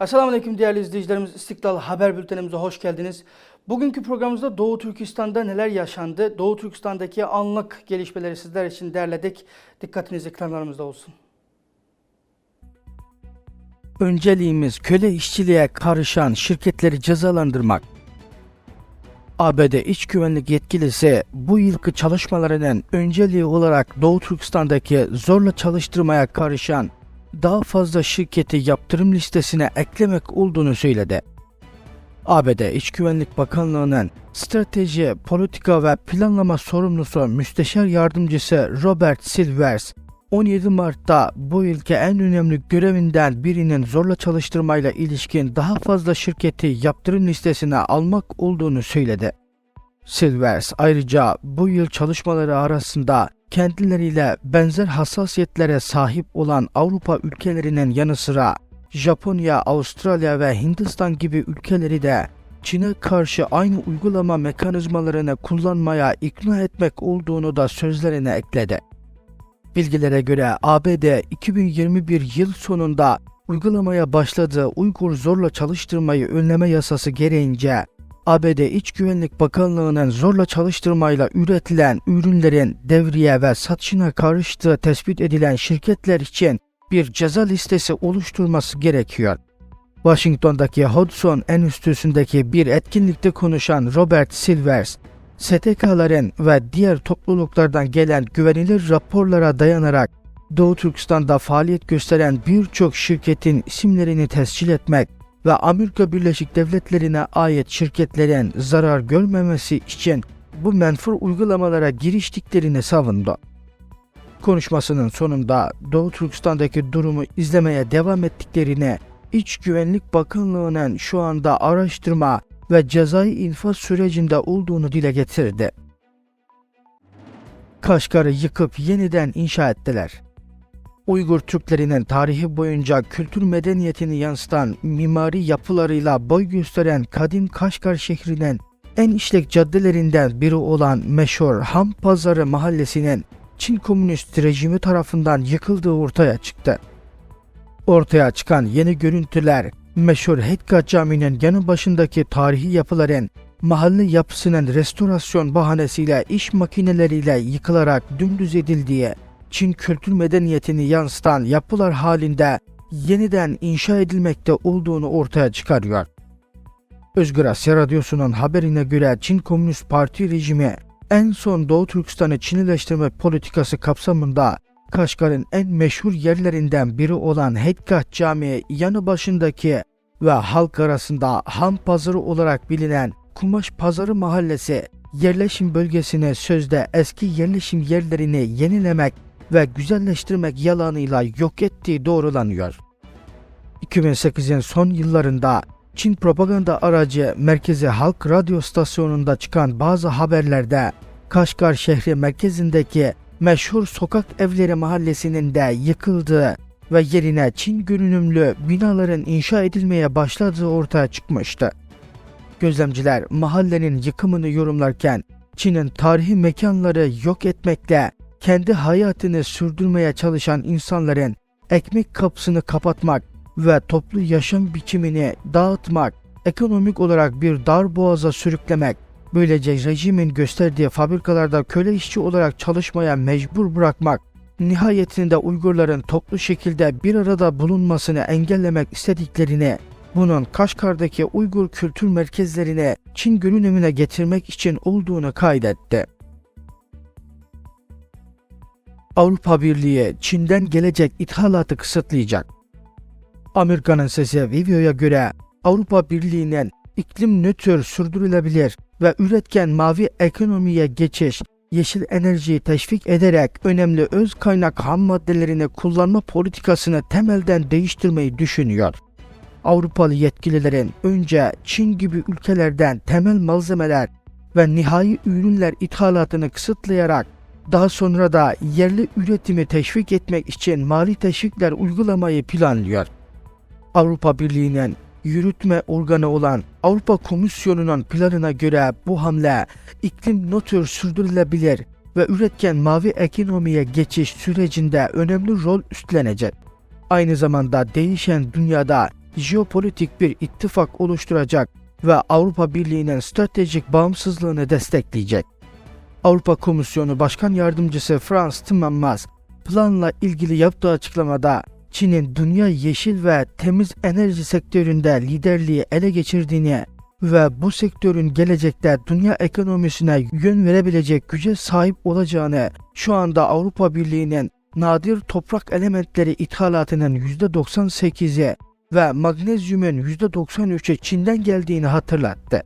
Esselamu Aleyküm değerli izleyicilerimiz. İstiklal Haber Bültenimize hoş geldiniz. Bugünkü programımızda Doğu Türkistan'da neler yaşandı? Doğu Türkistan'daki anlık gelişmeleri sizler için derledik. Dikkatiniz ekranlarımızda olsun. Önceliğimiz köle işçiliğe karışan şirketleri cezalandırmak. ABD İç Güvenlik Yetkilisi bu yılki çalışmalarının önceliği olarak Doğu Türkistan'daki zorla çalıştırmaya karışan daha fazla şirketi yaptırım listesine eklemek olduğunu söyledi. ABD İç Güvenlik Bakanlığı'nın strateji, politika ve planlama sorumlusu müsteşar yardımcısı Robert Silvers, 17 Mart'ta bu ülke en önemli görevinden birinin zorla çalıştırmayla ilişkin daha fazla şirketi yaptırım listesine almak olduğunu söyledi. Silvers ayrıca bu yıl çalışmaları arasında kendileriyle benzer hassasiyetlere sahip olan Avrupa ülkelerinin yanı sıra Japonya, Avustralya ve Hindistan gibi ülkeleri de Çin'e karşı aynı uygulama mekanizmalarını kullanmaya ikna etmek olduğunu da sözlerine ekledi. Bilgilere göre ABD 2021 yıl sonunda uygulamaya başladığı Uygur zorla çalıştırmayı önleme yasası gereğince ABD İç Güvenlik Bakanlığı'nın zorla çalıştırmayla üretilen ürünlerin devriye ve satışına karıştığı tespit edilen şirketler için bir ceza listesi oluşturması gerekiyor. Washington'daki Hudson Enstitüsü'ndeki bir etkinlikte konuşan Robert Silvers, STK'ların ve diğer topluluklardan gelen güvenilir raporlara dayanarak Doğu Türkistan'da faaliyet gösteren birçok şirketin isimlerini tescil etmek ve Amerika Birleşik Devletleri'ne ait şirketlerin zarar görmemesi için bu menfur uygulamalara giriştiklerini savundu. Konuşmasının sonunda Doğu Türkistan'daki durumu izlemeye devam ettiklerini, İç Güvenlik Bakanlığı'nın şu anda araştırma ve cezai infaz sürecinde olduğunu dile getirdi. Kaşgar'ı yıkıp yeniden inşa ettiler. Uygur Türklerinin tarihi boyunca kültür medeniyetini yansıtan mimari yapılarıyla boy gösteren kadim Kaşgar şehrinin en işlek caddelerinden biri olan meşhur Ham Pazarı mahallesinin Çin Komünist rejimi tarafından yıkıldığı ortaya çıktı. Ortaya çıkan yeni görüntüler meşhur Hetka Camii'nin yanı başındaki tarihi yapıların mahalle yapısının restorasyon bahanesiyle iş makineleriyle yıkılarak dümdüz edildiği Çin kültür medeniyetini yansıtan yapılar halinde yeniden inşa edilmekte olduğunu ortaya çıkarıyor. Özgür Asya Radyosu'nun haberine göre Çin Komünist Parti rejimi en son Doğu Türkistan'ı Çinileştirme politikası kapsamında Kaşgar'ın en meşhur yerlerinden biri olan Hetkah Camii yanı başındaki ve halk arasında Ham Pazarı olarak bilinen Kumaş Pazarı Mahallesi yerleşim bölgesine sözde eski yerleşim yerlerini yenilemek ve güzelleştirmek yalanıyla yok ettiği doğrulanıyor. 2008'in son yıllarında Çin propaganda aracı Merkezi Halk Radyo stasyonunda çıkan bazı haberlerde Kaşgar şehri merkezindeki meşhur sokak evleri mahallesinin de yıkıldığı ve yerine Çin görünümlü binaların inşa edilmeye başladığı ortaya çıkmıştı. Gözlemciler mahallenin yıkımını yorumlarken Çin'in tarihi mekanları yok etmekle kendi hayatını sürdürmeye çalışan insanların ekmek kapısını kapatmak ve toplu yaşam biçimini dağıtmak, ekonomik olarak bir dar boğaza sürüklemek, böylece rejimin gösterdiği fabrikalarda köle işçi olarak çalışmaya mecbur bırakmak, nihayetinde Uygurların toplu şekilde bir arada bulunmasını engellemek istediklerini, bunun Kaşgar'daki Uygur kültür merkezlerine Çin görünümüne getirmek için olduğunu kaydetti. Avrupa Birliği Çin'den gelecek ithalatı kısıtlayacak. Amerika'nın sesi videoya göre Avrupa Birliği'nin iklim nötr sürdürülebilir ve üretken mavi ekonomiye geçiş, yeşil enerjiyi teşvik ederek önemli öz kaynak ham maddelerini kullanma politikasını temelden değiştirmeyi düşünüyor. Avrupalı yetkililerin önce Çin gibi ülkelerden temel malzemeler ve nihai ürünler ithalatını kısıtlayarak daha sonra da yerli üretimi teşvik etmek için mali teşvikler uygulamayı planlıyor. Avrupa Birliği'nin yürütme organı olan Avrupa Komisyonu'nun planına göre bu hamle iklim nötr sürdürülebilir ve üretken mavi ekonomiye geçiş sürecinde önemli rol üstlenecek. Aynı zamanda değişen dünyada jeopolitik bir ittifak oluşturacak ve Avrupa Birliği'nin stratejik bağımsızlığını destekleyecek. Avrupa Komisyonu Başkan Yardımcısı Frans Timmermans planla ilgili yaptığı açıklamada Çin'in dünya yeşil ve temiz enerji sektöründe liderliği ele geçirdiğini ve bu sektörün gelecekte dünya ekonomisine yön verebilecek güce sahip olacağını, şu anda Avrupa Birliği'nin nadir toprak elementleri ithalatının %98'i ve magnezyumun %93'ü Çin'den geldiğini hatırlattı.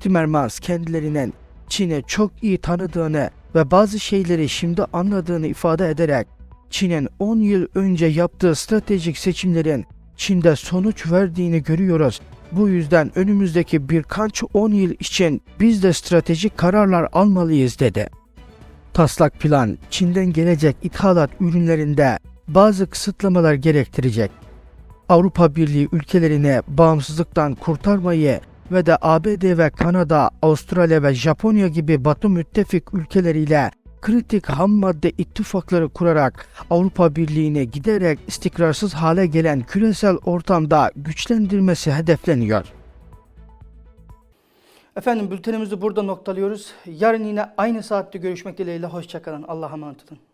Timmermans kendilerinin Çin'i çok iyi tanıdığını ve bazı şeyleri şimdi anladığını ifade ederek Çin'in 10 yıl önce yaptığı stratejik seçimlerin Çin'de sonuç verdiğini görüyoruz. Bu yüzden önümüzdeki birkaç 10 yıl için biz de stratejik kararlar almalıyız dedi. Taslak plan Çin'den gelecek ithalat ürünlerinde bazı kısıtlamalar gerektirecek. Avrupa Birliği ülkelerini bağımsızlıktan kurtarmayı ve de ABD ve Kanada, Avustralya ve Japonya gibi Batı müttefik ülkeleriyle kritik ham madde ittifakları kurarak Avrupa Birliği'ni giderek istikrarsız hale gelen küresel ortamda güçlendirmesi hedefleniyor. Efendim bültenimizi burada noktalıyoruz. Yarın yine aynı saatte görüşmek dileğiyle. Hoşçakalın. Allah'a emanet olun.